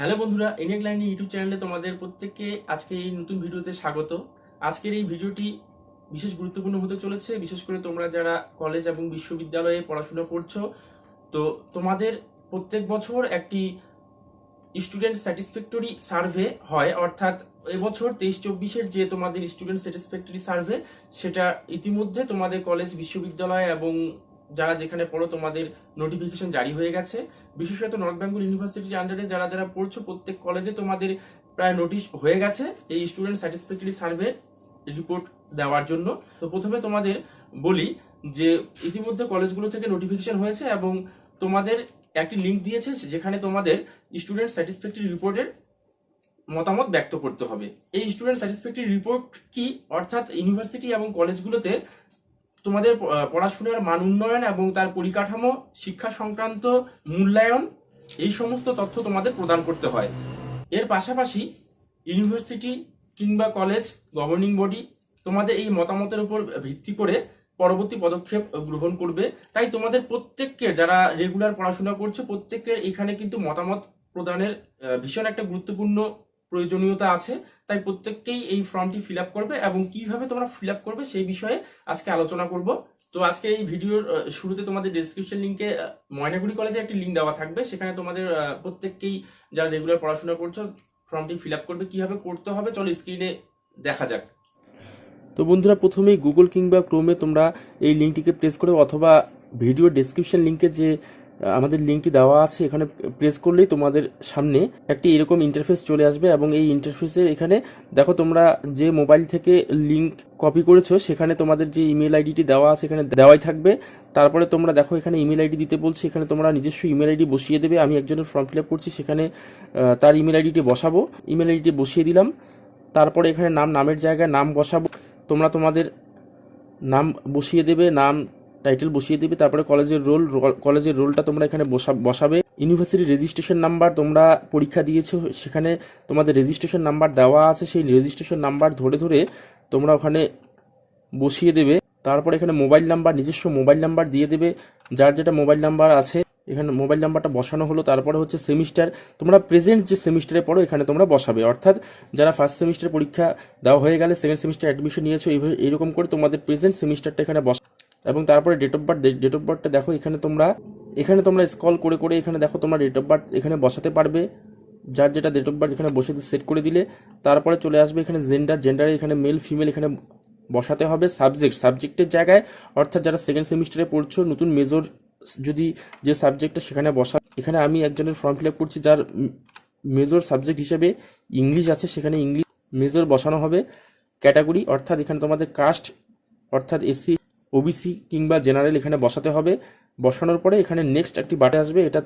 Hello বন্ধুরা ENIAC line YouTube চ্যানেলে তোমাদের প্রত্যেককে আজকে এই নতুন ভিডিওতে স্বাগত। আজকের এই ভিডিওটি বিশেষ গুরুত্বপূর্ণ হতে চলেছে, বিশেষ করে তোমরা যারা কলেজ এবং বিশ্ববিদ্যালয়ে পড়াশোনা করছ। তো তোমাদের প্রত্যেক বছর একটি স্টুডেন্ট স্যাটিসফ্যাক্টরি সার্ভে হয়, অর্থাৎ এবছর তেইশ চব্বিশের যে তোমাদের স্টুডেন্ট স্যাটিসফ্যাক্টরি সার্ভে সেটা ইতিমধ্যে তোমাদের কলেজ বিশ্ববিদ্যালয় এবং যারা যেখানে পড়ো, তোমাদের নোটিফিকেশন জারি হয়ে গেছে। বিশেষত নর্থ বেঙ্গল ইউনিভার্সিটির আন্ডারে যারা যারা পড়ছো, প্রত্যেক কলেজে তোমাদের প্রায় নোটিশ হয়ে গেছে এই স্টুডেন্ট স্যাটিসফ্যাক্টরি সার্ভে রিপোর্ট দেওয়ার জন্য। তো প্রথমে তোমাদের বলি যে, ইতিমধ্যে কলেজগুলো থেকে নোটিফিকেশন হয়েছে এবং তোমাদের একটি লিঙ্ক দিয়েছে যেখানে তোমাদের স্টুডেন্ট স্যাটিসফ্যাক্টরি রিপোর্টের মতামত ব্যক্ত করতে হবে। এই স্টুডেন্ট স্যাটিসফ্যাক্টরি রিপোর্ট কি? অর্থাৎ ইউনিভার্সিটি এবং কলেজগুলোতে তোমাদের পড়াশোনার মান উন্নয়ন এবং তার পরিকাঠামো, শিক্ষা সংক্রান্ত মূল্যায়ন, এই সমস্ত তথ্য তোমাদের প্রদান করতে হয়। এর পাশাপাশি ইউনিভার্সিটি কিংবা কলেজ, গভর্নিং বডি তোমাদের এই মতামতের উপর ভিত্তি করে পরবর্তী পদক্ষেপ গ্রহণ করবে। তাই তোমাদের প্রত্যেককে যারা রেগুলার পড়াশোনা করছে প্রত্যেকের এখানে কিন্তু মতামত প্রদানের ভীষণ একটা গুরুত্বপূর্ণ প্রয়োজনীয়তা আছে, তাই প্রত্যেককেই এই ফর্মটি ফিল করবে এবং কীভাবে তোমরা ফিল করবে সেই বিষয়ে আজকে আলোচনা করব। তো আজকে এই ভিডিওর শুরুতে তোমাদের ডেসক্রিপশন লিঙ্কে ময়নাগুড়ি কলেজে একটি লিঙ্ক দেওয়া থাকবে। সেখানে তোমাদের প্রত্যেককেই যারা রেগুলার পড়াশোনা করছ ফর্মটি ফিল করবে, কীভাবে করতে হবে, চলো স্ক্রিনে দেখা যাক। তো বন্ধুরা, প্রথমেই গুগল কিংবা ক্রোমে তোমরা এই লিঙ্কটিকে প্রেস করে অথবা ভিডিও ডেসক্রিপশন লিঙ্কে যে আমাদের লিঙ্কটি দেওয়া আছে, এখানে প্রেস করলেই তোমাদের সামনে একটি এরকম ইন্টারফেস চলে আসবে এবং এই ইন্টারফেসের এখানে দেখো তোমরা যে মোবাইল থেকে লিঙ্ক কপি করেছ, সেখানে তোমাদের যে ইমেল আইডিটি দেওয়া আছে, এখানে দেওয়াই থাকবে। তারপরে তোমরা দেখো এখানে ইমেল আইডি দিতে বলছে, এখানে তোমরা নিজস্ব ইমেল আইডি বসিয়ে দেবে। আমি একজনের ফর্ম ফিল আপ করছি, সেখানে তার ইমেল আইডিটি বসাবো। ইমেল আইডিটি বসিয়ে দিলাম। তারপরে এখানে নাম, নামের জায়গায় নাম বসাবো। তোমরা তোমাদের নাম বসিয়ে দেবে, নাম টাইটেল বসিয়ে দেবে। তারপরে কলেজের রোল কলেজের রোলটা তোমরা এখানে বসা- বসাবে। ইউনিভার্সিটি রেজিস্ট্রেশন নাম্বার তোমরা পরীক্ষা দিয়েছ, সেখানে তোমাদের রেজিস্ট্রেশন নাম্বার দেওয়া আছে। সেই রেজিস্ট্রেশন নাম্বার ধরে ধরে তোমরা ওখানে বসিয়ে দেবে। তারপরে এখানে মোবাইল নাম্বার, নিজস্ব মোবাইল নাম্বার দিয়ে দেবে। যার যেটা মোবাইল নাম্বার আছে, এখানে মোবাইল নাম্বারটা বসানো হলো। তারপরে হচ্ছে সেমিস্টার, তোমরা প্রেজেন্ট যে সেমিস্টারে পড়ো, এখানে তোমরা বসাবে। অর্থাৎ যারা ফার্স্ট সেমিস্টার পরীক্ষা দেওয়া হয়ে গেলে সেকেন্ড সেমিস্টার অ্যাডমিশন নিয়েছো, এইভাবে, এইরকম করে তোমাদের প্রেজেন্ট সেমিস্টারটা এখানে বসা এবং তারপরে date of birth date of বার্থটা দেখো এখানে তোমরা এখানে তোমরা স্কল করে করে এখানে দেখো তোমরা ডেট অফ বার্থ এখানে বসাতে পারবে। যার যেটা ডেট অফ বার্থ এখানে বসে সেট করে দিলে, তারপরে চলে আসবে এখানে জেন্ডার জেন্ডারে এখানে মেল ফিমেল এখানে বসাতে হবে সাবজেক্ট সাবজেক্টের জায়গায়, অর্থাৎ যারা সেকেন্ড সেমিস্টারে পড়ছো, নতুন মেজর যদি যে সাবজেক্টটা সেখানে বসা, এখানে আমি একজনের ফর্ম ফিল আপ করছি যার মেজর সাবজেক্ট হিসেবে ইংলিশ আছে, সেখানে ইংলিশ মেজর বসানো হবে। ক্যাটাগরি অর্থাৎ এখানে তোমাদের কাস্ট অর্থাৎ এসসি ওবিসি কিংবা জেনারেল এখানে বসাতে হবে। বসানোর পরে এখানে নেক্সট একটি বাটে আসবে, এটা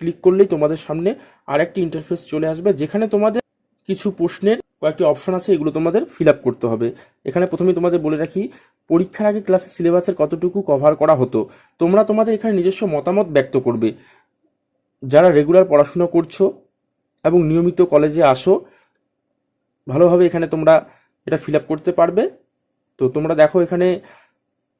ক্লিক করলেই তোমাদের সামনে আরেকটি ইন্টারফেস চলে আসবে, যেখানে তোমাদের কিছু প্রশ্নের কয়েকটি অপশন আছে, এগুলো তোমাদের ফিল আপ করতে হবে। এখানে প্রথমে তোমাদের বলে রাখি, পরীক্ষার আগে ক্লাসের সিলেবাসের কতটুকু কভার করা হতো? তোমরা তোমাদের এখানে নিজস্ব মতামত ব্যক্ত করবে। যারা রেগুলার পড়াশোনা করছ এবং নিয়মিত কলেজে আসো, ভালোভাবে এখানে তোমরা এটা ফিল আপ করতে পারবে। তো তোমরা দেখো এখানে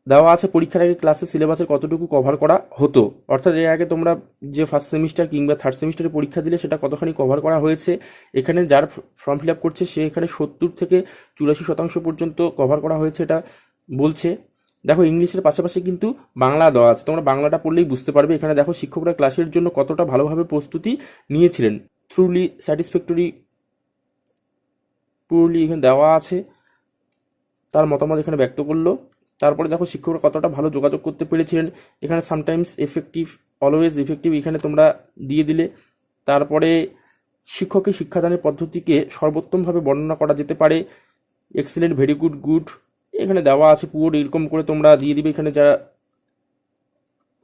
দেওয়া আছে পরীক্ষার আগে ক্লাসের সিলেবাসের কতটুকু কভার করা হতো। অর্থাৎ এর আগে তোমরা যে ফার্স্ট সেমিস্টার কিংবা থার্ড সেমিস্টারে পরীক্ষা দিলে সেটা কতখানি কভার করা হয়েছে, এখানে যার ফর্ম ফিল আপ করছে সে এখানে সত্তর থেকে চুরাশি শতাংশ পর্যন্ত কভার করা হয়েছে এটা বলছে। দেখো ইংলিশের পাশাপাশি কিন্তু বাংলা দেওয়া আছে, তোমরা বাংলাটা পড়লেই বুঝতে পারবে। এখানে দেখো শিক্ষকরা ক্লাসের জন্য কতটা ভালোভাবে প্রস্তুতি নিয়েছিলেন। থ্রুলি স্যাটিসফ্যাক্টরি পুরলি এখানে দেওয়া আছে, তার মতামত এখানে ব্যক্ত করল। তারপরে দেখো শিক্ষকরা কতটা ভালো যোগাযোগ করতে পেরেছিলেন। এখানে সামটাইমস এফেক্টিভ অলওয়েজ এফেক্টিভ এখানে তোমরা দিয়ে দিলে। তারপরে শিক্ষকের শিক্ষাদানের পদ্ধতিকে সর্বোত্তমভাবে বর্ণনা করা যেতে পারে। এক্সেলেন্ট ভেরি গুড গুড এখানে দেওয়া আছে পুরো, এরকম করে তোমরা দিয়ে দিবে। এখানে যা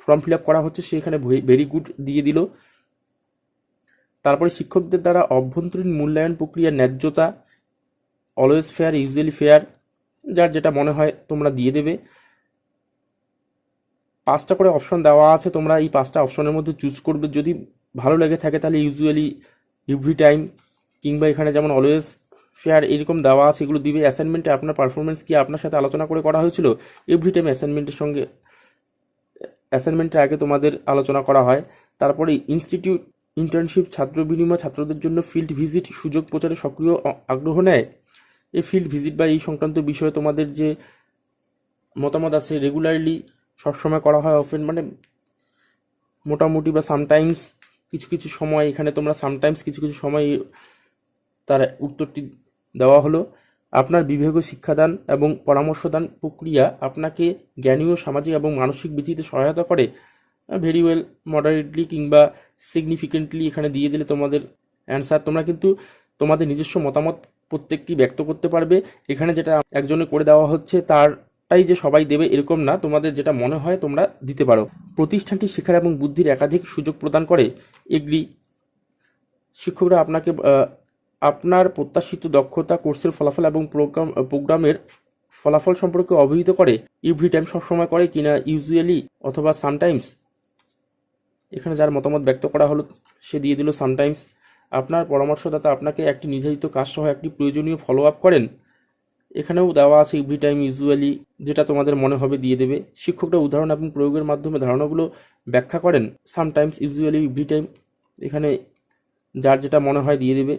ফর্ম ফিল আপ করা হচ্ছে সেখানে ভেরি গুড দিয়ে দিল। তারপরে শিক্ষকদের দ্বারা অভ্যন্তরীণ মূল্যায়ন প্রক্রিয়ার ন্যায্যতা অলওয়েজ ফেয়ার ইউজুয়ালি ফেয়ার যার যেটা মনে হয় তোমরা দিয়ে দেবে। পাঁচটা করে অপশন দেওয়া আছে, তোমরা এই পাঁচটা অপশনের মধ্যে চুজ করবে। যদি ভালো লেগে থাকে তাহলে ইউজুয়ালি এভরি টাইম কিংবা এখানে যেমন অলওয়েজ ফেয়ার এরকম দেওয়া আছে, এগুলো দিবে। অ্যাসাইনমেন্টে আপনার পারফরমেন্স কি আপনার সাথে আলোচনা করে করা হয়েছিল? এভরি টাইম অ্যাসাইনমেন্টের সঙ্গে অ্যাসাইনমেন্টের আগে তোমাদের আলোচনা করা হয়। তারপরে ইনস্টিটিউট ইন্টার্নশিপ ছাত্র বিনিময়, ছাত্রদের জন্য ফিল্ড ভিজিট সুযোগ প্রচারে সক্রিয় আগ্রহ নেয়। এই ফিল্ড ভিজিট বা এই সংক্রান্ত বিষয়ে তোমাদের যে মতামত আছে রেগুলারলি সবসময় করা হয় অফেন মানে মোটামুটি বা সামটাইমস কিছু কিছু সময় এখানে তোমরা সামটাইমস কিছু কিছু সময় তার উত্তরটি দেওয়া হলো। আপনার বিভাগীয় শিক্ষাদান এবং পরামর্শদান প্রক্রিয়া আপনাকে জ্ঞানীয় সামাজিক এবং মানসিক বৃদ্ধিতে সহায়তা করে। ভেরি ওয়েল মডারেটলি কিংবা সিগনিফিকেন্টলি এখানে দিয়ে দিলে তোমাদের অ্যান্সার তোমরা কিন্তু তোমাদের নিজস্ব মতামত প্রত্যেকটি ব্যক্ত করতে পারবে। এখানে যেটা একজনে করে দেওয়া হচ্ছে, তারটাই যে সবাই দেবে এরকম না, তোমাদের যেটা মনে হয় তোমরা দিতে পারো। প্রতিষ্ঠানটি শেখার এবং বুদ্ধির একাধিক সুযোগ প্রদান করে। এগ্রি, শিক্ষকরা আপনাকে আপনার প্রত্যাশিত দক্ষতা, কোর্সের ফলাফল এবং প্রোগ্রাম, প্রোগ্রামের ফলাফল সম্পর্কে অবহিত করে। এভরি টাইম সবসময় করে কিনা ইউজুয়ালি অথবা সামটাইমস? এখানে যার মতামত ব্যক্ত করা হলো, সে দিয়ে দিল সামটাইমস। আপনার পরামর্শদাতা আপনাকে একটি নির্ধারিত কাজ সহ একটি প্রয়োজনীয় ফলো আপ করেন। এখানেও দেওয়া আছে এভরি টাইম ইউজুয়ালি যেটা তোমাদের মনে হবে দিয়ে দেবে। শিক্ষকরা উদাহরণ এবং প্রয়োগের মাধ্যমে ধারণাগুলো ব্যাখ্যা করেন। সামটাইমস ইউজুয়ালি এভরি টাইম এখানে যার যেটা মনে হয় দিয়ে দেবে।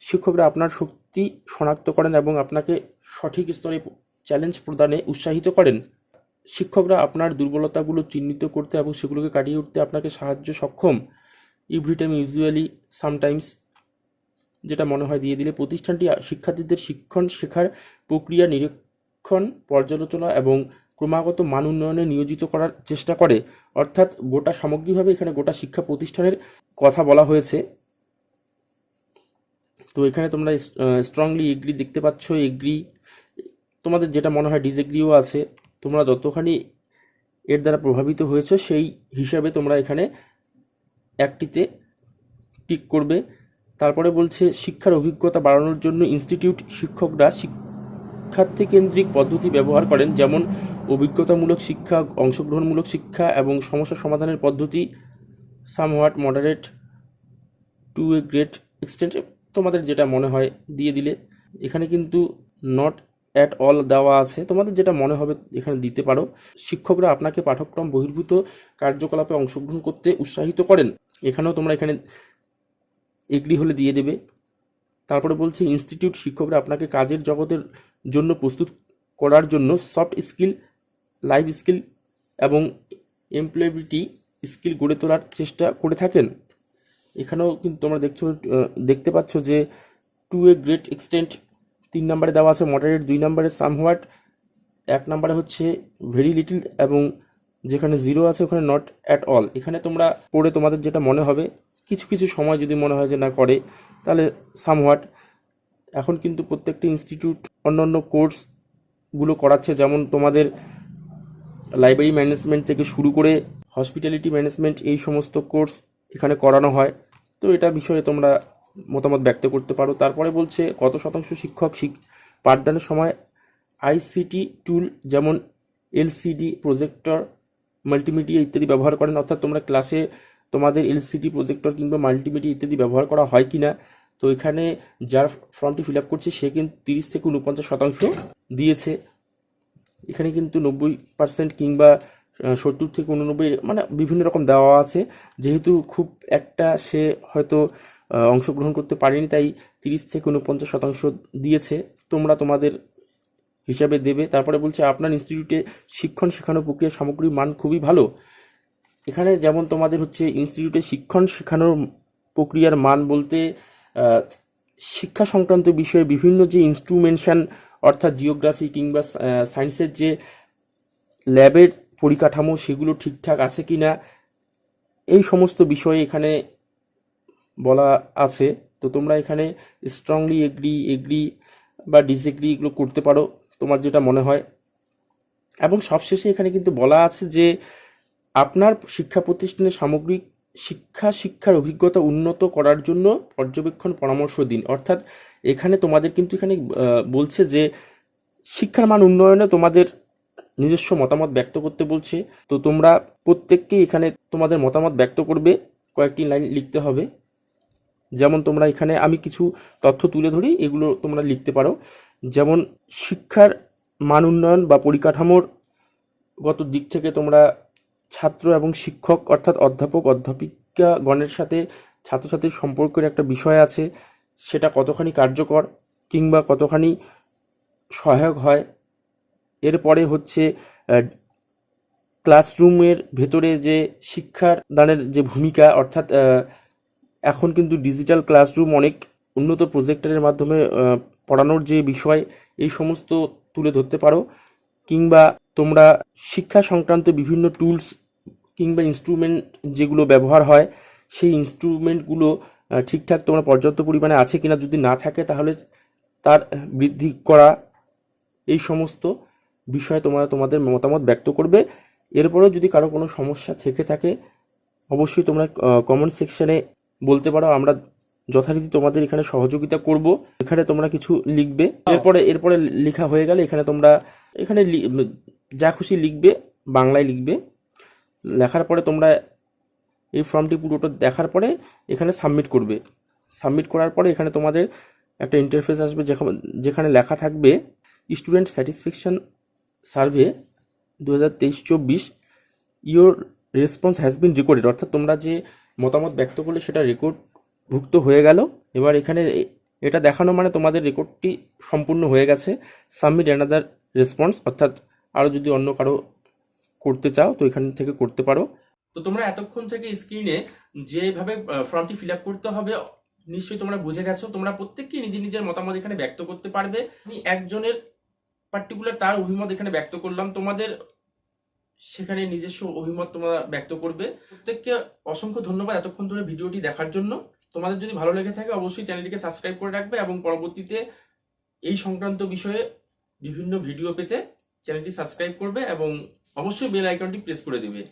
শিক্ষকরা আপনার শক্তি শনাক্ত করেন এবং আপনাকে সঠিক স্তরে চ্যালেঞ্জ প্রদানে উৎসাহিত করেন। শিক্ষকরা আপনার দুর্বলতাগুলো চিহ্নিত করতে এবং সেগুলোকে কাটিয়ে উঠতে আপনাকে সাহায্য সক্ষম। এভরি টাইম ইউজুয়ালি সামটাইমস, যেটা মনে হয় দিয়ে দিলে প্রতিষ্ঠানটি শিক্ষার্থীদের শিক্ষণ শেখার প্রক্রিয়া নিরীক্ষণ, পর্যালোচনা এবং ক্রমাগত মান উন্নয়নে নিয়োজিত করার চেষ্টা করে। অর্থাৎ গোটা সামগ্রিকভাবে এখানে গোটা শিক্ষা প্রতিষ্ঠানের কথা বলা হয়েছে। তো এখানে তোমরা স্ট্রংলি এগ্রি দেখতে পাচ্ছ এগ্রি তোমাদের যেটা মনে হয় ডিসএগ্রিও আছে, তোমরা যতখানি এর দ্বারা প্রভাবিত হয়েছে সেই হিসাবে তোমরা এখানে একটিতে টিক করবে। তারপরে বলছে, শিক্ষার অভিজ্ঞতা বাড়ানোর জন্য ইনস্টিটিউট শিক্ষকরা শিক্ষার্থী কেন্দ্রিক পদ্ধতি ব্যবহার করেন, যেমন অভিজ্ঞতামূলক শিক্ষা, অংশগ্রহণমূলক শিক্ষা এবং সমস্যা সমাধানের পদ্ধতি। Somewhat moderate to a great extent তোমাদের যেটা মনে হয়, দিয়ে দিলে। এখানে কিন্তু নট অ্যাট অল দেওয়া আছে। তোমাদের যেটা মনে হবে এখানে দিতে পারো, শিক্ষকরা আপনাকে পাঠ্যক্রম বহির্ভূত কার্যকলাপে অংশগ্রহণ করতে উৎসাহিত করেন। এখানেও তোমরা এখানে এগ্রি হলে দিয়ে দেবে। তারপরে বলছে ইনস্টিটিউট শিক্ষকরা আপনাকে কাজের জগতের জন্য প্রস্তুত করার জন্য সফট স্কিল লাইফ স্কিল এবং এমপ্লয়াবিলিটি স্কিল গড়ে তোলার চেষ্টা করে থাকেন। এখানেও কিন্তু তোমরা দেখছ দেখতে পাচ্ছ যে টু এ গ্রেট এক্সটেন্ট তিন নম্বরে দেওয়া আছে মডারেট দুই নম্বরে সামহোয়াট এক নম্বরে হচ্ছে ভেরি লিটিল এবং যেখানে জিরো আছে ওখানে নট অ্যাট অল এখানে তোমরা পড়ে তোমাদের যেটা মনে হবে, কিছু কিছু সময় যদি মনে হয় যে না করে, তাহলে সামহোয়াট এখন কিন্তু প্রত্যেকটি ইনস্টিটিউট অন্য অন্য কোর্সগুলো করাচ্ছে, যেমন তোমাদের লাইব্রেরি ম্যানেজমেন্ট থেকে শুরু করে হসপিটালিটি ম্যানেজমেন্ট এই সমস্ত কোর্স এখানে করানো হয়। তো এটা বিষয়ে তোমরা মতামত ব্যক্ত করতে পারো। তারপরে বলছে, কত শতাংশ শিক্ষক শিক পাঠদানের সময় আইসিটি টুল যেমন এলসিডি প্রজেক্টর, মাল্টিমিডিয়া ইত্যাদি ব্যবহার করেন, অর্থাৎ তোমরা ক্লাসে তোমাদের এলসিডি প্রজেক্টর কিংবা মাল্টিমিডিয়া ইত্যাদি ব্যবহার করা হয় কি না তো এখানে যার ফর্মটি ফিল আপ করছে, সে কিন্তু তিরিশ থেকে উনপঞ্চাশ শতাংশ দিয়েছে। এখানে কিন্তু নব্বই পার্সেন্ট কিংবা সত্তর থেকে উননব্বই মানে বিভিন্ন রকম দেওয়া আছে। যেহেতু খুব একটা সে হয়তো অংশগ্রহণ করতে পারেনি, তাই তিরিশ থেকে উনপঞ্চাশ শতাংশ দিয়েছে। তোমরা তোমাদের হিসাবে দেবে। তারপরে বলছে, আপনার ইনস্টিটিউটে শিক্ষণ শেখানো প্রক্রিয়ার সামগ্রিক মান খুবই ভালো। এখানে যেমন তোমাদের হচ্ছে ইনস্টিটিউটে শিক্ষণ শেখানোর প্রক্রিয়ার মান বলতে শিক্ষা সংক্রান্ত বিষয়ে বিভিন্ন যে ইনস্ট্রুমেন্টেশন অর্থাৎ জিওগ্রাফি কিংবা সায়েন্সের যে ল্যাবের পরিকাঠামো সেগুলো ঠিকঠাক আছে কি না এই সমস্ত বিষয়ে এখানে বলা আছে। তো তোমরা এখানে স্ট্রংলি এগ্রি এগ্রি বা ডিসএগ্রি এগুলো করতে পারো, তোমার যেটা মনে হয়। এবং সবশেষে এখানে কিন্তু বলা আছে যে, আপনার শিক্ষা প্রতিষ্ঠানের সামগ্রিক শিক্ষা, শিক্ষার অভিজ্ঞতা উন্নত করার জন্য পর্যবেক্ষণ, পরামর্শ দিন। অর্থাৎ এখানে তোমাদের কিন্তু এখানে বলছে যে, শিক্ষার মান উন্নয়নে তোমাদের নিজস্ব মতামত ব্যক্ত করতে বলছে। তো তোমরা প্রত্যেককে এখানে তোমাদের মতামত ব্যক্ত করবে। কয়েকটি লাইন লিখতে হবে। যেমন তোমরা এখানে আমি কিছু তথ্য তুলে ধরি, এগুলো তোমরা লিখতে পারো। যেমন শিক্ষার মান উন্নয়ন বা পরিকাঠামোর গত দিক থেকে তোমরা ছাত্র এবং শিক্ষক অর্থাৎ অধ্যাপক অধ্যাপিক শিক্ষাগণের সাথে ছাত্রছাত্রীর সম্পর্কের একটা বিষয় আছে। সেটা কতখানি কার্যকর কিংবা কতখানি সহায়ক হয় এরপরে হচ্ছে ক্লাসরুমের ভেতরে যে শিক্ষার দানের যে ভূমিকা, অর্থাৎ এখন কিন্তু ডিজিটাল ক্লাসরুম অনেক উন্নত প্রজেক্টরের মাধ্যমে পড়ানোর যে বিষয়, এই সমস্ত তুলে ধরতে পারো। কিংবা তোমরা শিক্ষা সংক্রান্ত বিভিন্ন টুলস কিংবা ইনস্ট্রুমেন্ট যেগুলো ব্যবহার হয়, সেই ইনস্ট্রুমেন্টগুলো ঠিকঠাক তোমরা পর্যাপ্ত পরিমাণে আছে কিনা যদি না থাকে, তাহলে তার বৃদ্ধি করা, এই সমস্ত বিষয়ে তোমরা তোমাদের মতামত ব্যক্ত করবে। এরপরেও যদি কারও কোনো সমস্যা থেকে থাকে, অবশ্যই তোমরা কমেন্ট সেকশনে বলতে পারো। আমরা যথারীতি তোমাদের এখানে সহযোগিতা করব। এখানে তোমরা কিছু লিখবে। এরপরে এরপরে লেখা হয়ে গেলে এখানে তোমরা, এখানে যা খুশি লিখবে, বাংলায় লিখবে। লেখার পরে তোমরা এই ফর্মটি পুরোটা দেখার পরে এখানে সাবমিট করবে। সাবমিট করার পরে এখানে তোমাদের একটা ইন্টারফেস আসবে যেখানে লেখা থাকবে স্টুডেন্ট স্যাটিসফ্যাকশন সার্ভে দু হাজার তেইশ চব্বিশ রেসপন্স হ্যাজ বিন রেকর্ডেড অর্থাৎ তোমরা যে মতামত ব্যক্ত করলে সেটা রেকর্ডভুক্ত হয়ে গেল। এবার এখানে এটা দেখানো মানে তোমাদের রেকর্ডটি সম্পূর্ণ হয়ে গেছে। সাবমিট অ্যানাদার রেসপন্স অর্থাৎ আরও যদি অন্য কারও করতে চাও, তো এখান থেকে করতে পারো। তো তোমরা এতক্ষণ থেকে স্ক্রিনে যেভাবে ফর্মটি ফিল করতে হবে, নিশ্চয়ই তোমরা বুঝে গেছো। তোমরা প্রত্যেককে নিজের নিজের মতামত এখানে ব্যক্ত করতে পারবে। একজনের পার্টিকুলার তার অভিমত এখানে ব্যক্ত করলাম। তোমাদের সেখানে নিজস্ব অভিমত তোমরা ব্যক্ত করবে। প্রত্যেককে অসংখ্য ধন্যবাদ এতক্ষণ ধরে ভিডিওটি দেখার জন্য। তোমাদের যদি ভালো লেগে থাকে, অবশ্যই চ্যানেলটিকে সাবস্ক্রাইব করে রাখবে এবং পরবর্তীতে এই সংক্রান্ত বিষয়ে বিভিন্ন ভিডিও পেতে চ্যানেলটি সাবস্ক্রাইব করবে এবং অবশ্যই বেল আইকনটি প্রেস করে দেবে।